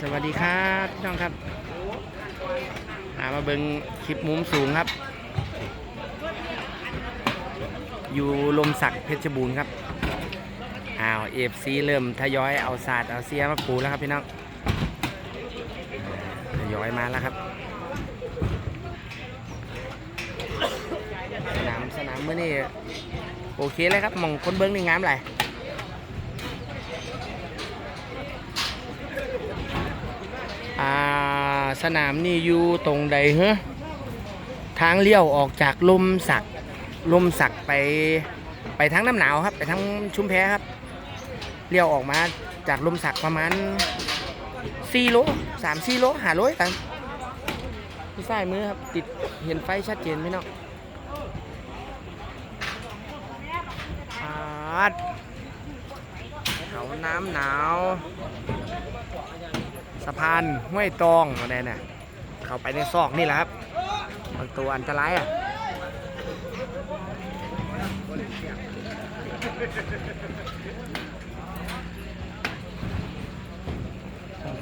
สวัสดีครับพี่น้องครับมามาเบิงคลิปมุมสูงครับ อยู่ลมสักเพชรบูรณ์ครับอ้าวเอฟซีเริ่มทยอยเอาศาสตร์เอาเสียมาปูแล้วครับพี่น้องทยอยมาแล้วครับสนามสนามเมื่อนี้โอเคเลยครับมองคนเบิ้งนี่งามหลาย อ่าสนามนี่อยู่ตรงใดเหรอทางเลี้ยวออกจากลมสักลมสักไปไปทางน้ำหนาวครับ ไปทางชุมแพครับเลี้ยวออกมาจากลมสักประมาณ4โล3 4โลหาโลกันพี่ซ้ายมือครับติดเห็นไฟชัดเจนไหมเนาะอาดเขาน้ำหนาว สะพานห้วยตองอะไรน่ะเข้าไปในซอกนี่แหละครับมันตัวอันตรายอะ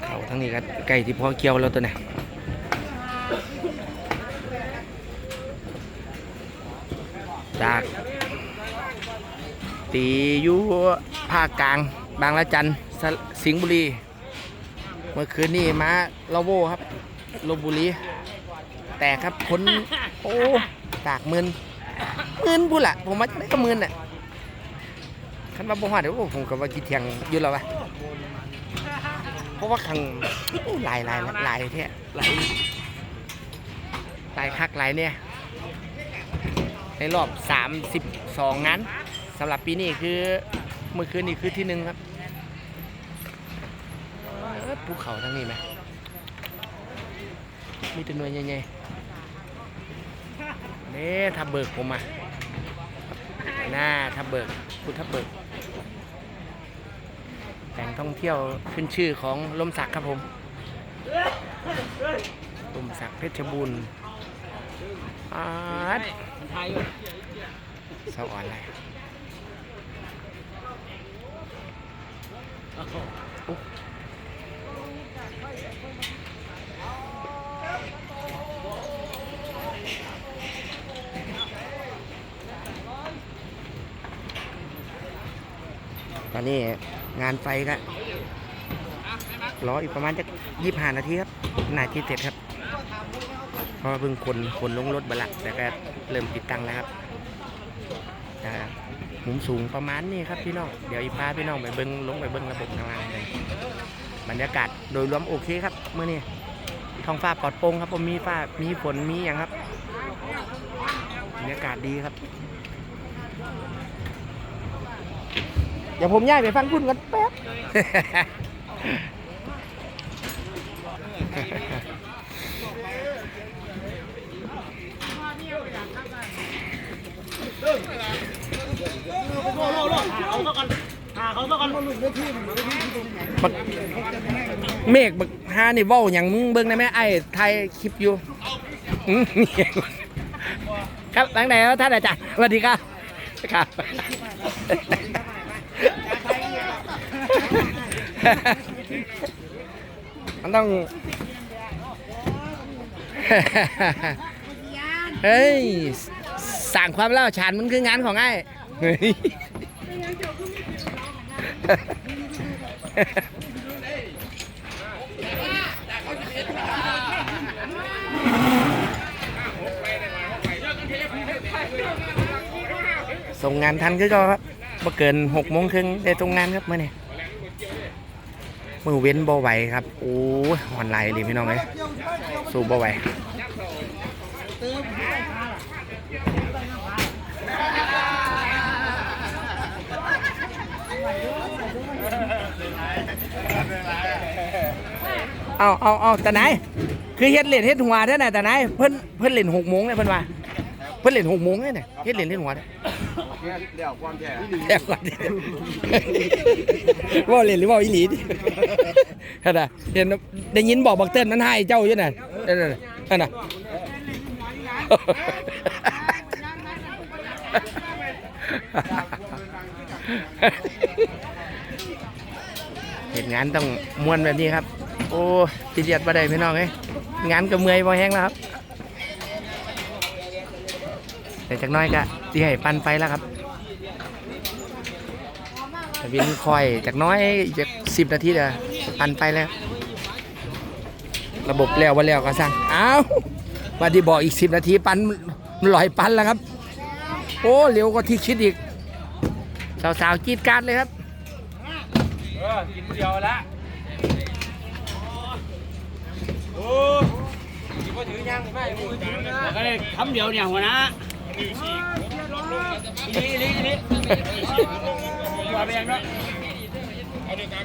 เขาทั้งนี้ก็ไก่ที่พ่อเกี่ยวแล้วตัวไหนจากตีอยู่ภาคกลาง บางละจันสะสิงห์บุรี เมื่อคืนนี้มาลาโวครับลบบุรี แตกครับคนโอ้ตากมืนมืนพูดละผมมาจากไหนก็มืนน่ะคันมาบ่ฮอดเดี๋ยวผมก็ว่ากี่เทียงอยู่แล้ววะเพราะว่าขังโอ้หลายลายลายแท้หลายลายคักลายเนี่ยในรอบ 32 งานสำหรับปีนี้คือเมื่อคืนนี้คือที่หนึ่งครับ ภูเขาทั้งนี้ไหมมีแต่หน่วยใหญ่ๆนี่ทับเบิกผมอะหน้าทับเบิกพุทธเบิกแหล่งท่องเที่ยวขึ้นชื่อของลมสักครับผมลมสักเพชรบูรณ์อาดสวรรค์อะไร อนนี้งานไฟก็รออีกประมาณจะยี่ห้านาทีครับนาทีเสร็จครับเพราะเพิ่งคนคนลงรถบละแต่ก็เริ่มติดตั้งแล้วครับหมุมสูงประมาณนี้ครับพี่น้องเดี๋ยวอีพาพี่น้องไปเบิ้งลงไปเบิ้งระบบทำงานเลยบรรยากาศโดยรวมโอเคครับเมื่อนี้ท้องฟ้าปลอดโปร่งครับผมมีฟ้ามีฝนมีอย่างครับบรรยากาศดีครับ เดี๋ยวผมย้ายไปฟังคุณกันแป๊บ บักเมฆบักฮานี่เว้าอย่างมึงเบิ่งได้ไหมไอ้ไทยคลิปอยู่อื้อครับหลังไหนครับท่านอาจารย์สวัสดีครับครับ มันต้อง เฮ้ย สั่งความเล่าฉานมันคืองานของไอ้เฮ้ยส่งงานทันคือก็เกินหกโมงครึ่งได้ตรงงานครับเมื่อนี้ มือเว้นบ่ไหวครับโอ้ยหอนไหลเลยพี่น้องเลยสู้บ่ไหวเอาเอาเอาแต่ไหน คือเฮ็ดเล่นเฮ็ดหัวแท้น่ะแต่ไหนเพิ่นเพิ่นเล่นหกโมงเลยเพิ่นว่าเพิ่นเล่นหกโมงเลยเนี่ยเฮ็ดเล่นเฮ็ดหัวเนี่ยเดี๋ยวความแท้แอบก่อนดิว่าเล่นหรือว่าอีหลีดิ ขนาดเห็นได้ยินบอกบักเติ้ลมันให้เจ้าอยู่น่ะนั่นน่ะนั่นน่ะเหตุงานต้องมวนแบบนี้ครับ โอ้ติเดียดมาได้พี่น้องเอ้งานก็เมื่อยพอแห้งแล้วครับแต่จากน้อยก็ที่ให้ปันไปแล้วครับแต่วินคอยจากน้อยจากสิบนาทีเดีย ปันไปแล้ว ระบบแล้วว่าแล้วก็สั่งอ้าวมาที่บอกอีกสิบนาทีปันมันลอยปันแล้วครับ โอ้เร็วกว่าที่คิดอีก สาวๆกรีดกรารเลยครับเออกินเดียวละโอ้กินก็ถือย่างไม่ไม่ถือนะก็เลยคำเดียวเนี่ยหัวหน้าอีลีอีลีว่าไปยังเนาะ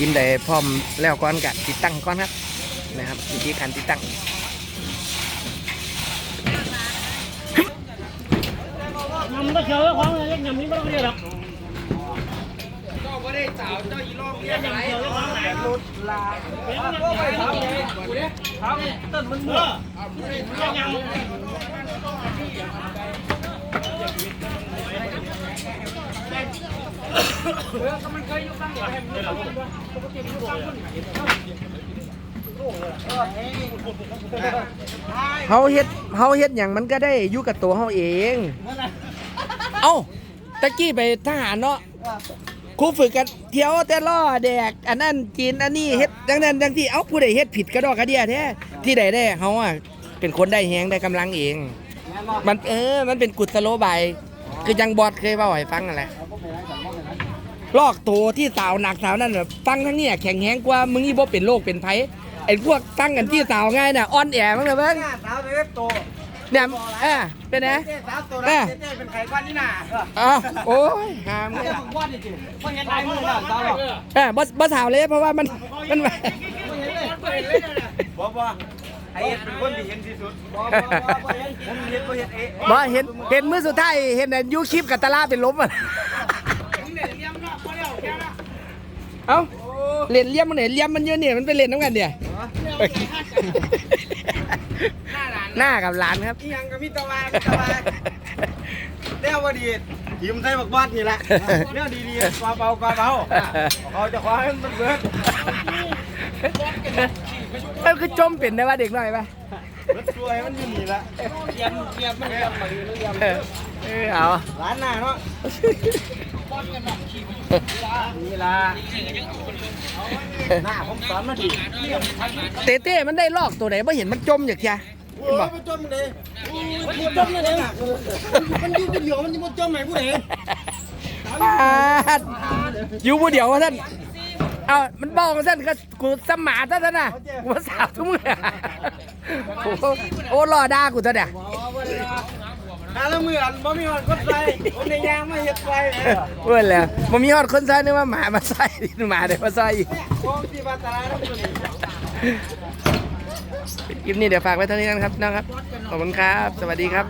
กินได้พร้อมแล้วก่อนกะติดตั้งก่อนครับนะครับวิธีการติดตั้งยำก็เขียวของเลยยำนี้ไม่ต้องเรียกหรอกก็ไม่ได้สาวเจ้าอีรอบเรียกยำอะไรเขียวของไหนรถลาก็ไปทำเลยกูเนี่ยทำต้นมันเมื่อยำ เฮาเฮ็ดเฮาเฮ็ดอย่างมันก็ได้อยู่กับตัวเฮาเอง เอ้าตะกี้ไปทหารเนาะครูฝึกกันเที่ยวแต่ล่อแดก อันนั้นกินอันนี้เฮ็ดดังนั้นดังที่เอ้าผู้ใดเฮ็ดผิดกระดอกกระเดียแท้ที่ใดได้เฮาอะเป็นคนได้แฮงได้กำลังเอง มันเออมันเป็นกุศโลบาย คือยังบอดเคยเว่าให้ฟังนั่นแหละ ลอกตัวที่สาวหนักสาวนั่นน่ะฟังทั้งเนี้แข็งแฮงกว่ามึงอีบ่เป็นโรคเป็นไผไอ้พวกตั้งกันที่สาวง่ายน่ะอ่อนแอมั้งนะเบิ่งสาวเล็กโตเนี่ยเออเป็นไงสาวโตแล้วเจ๊เป็นใครก้อนนี่น่ะอ้าวโอ้ยหามเจ้าของก้อนนี่จิมันยังไงมึงล่ะสาวหรอเออบ่บ่สาวเลยเพราะว่ามันมันบ่บ่ไอ้เอ็ดเป็นคนที่เห็นที่สุดบ่บ่บ่เห็นผมเห็นบ่เห็นเอ๊ะบ่เห็นเห็นมื้อสุดท้ายเห็นอันยูคลิปกับตะลาเป็นลมอะ เอ้าเล่นเลี่ยมมันไหนเลี่ยมมันเยอะเนี่ยมันไปเล่นน้ำกันเดี๋ยหน้ากับหลานครับยังก็มีตะวามีตะวาแนวว่าดียิ้มใส่บักบอดนี่แหละแนวดีๆกวาเบากวาเบาเขาจะขอให้มันเบิดเออคือจมเป็นได้ว่าเด็กหน่อยปะรถช่วยมันอยู่นี่ละเยี่ยมเยี่ยมมันเยี่ยมมาอยู่เยี่ยมเออเอาร้านหน้าเนาะนี่ ละหน้าผมสอนมาดิเต้เต้มันได้ลอกตัวไหนไม่เห็นมันจมอย่างเงี้ยโอ้ยมันจมเลยมันจมเลยมันอยู่คนเดียวมันจะมาจมไหนผู้ใดปาดอยู่ผู้เดียวว่าท่านเอามันบอกว่าท่านก็กูสมมาท่านน่ะกูมาสาวทุกมือโอ้โหโอ้รอด่ากูท่านเนี่ย หาละมืออันบ่มีคนใส่คนในยางมาเฮ็ดไฟเพื่อนแล้วมันมีฮอดคนใส่นึกว่าหมามาใส่หมาได้มาใส่ของที่บ้าตลาดทั้งหมดคลิปนี้เดี๋ยวฝากไว้เท่านี้กันครับนะครับ ขอบคุณครับ สวัสดีครับ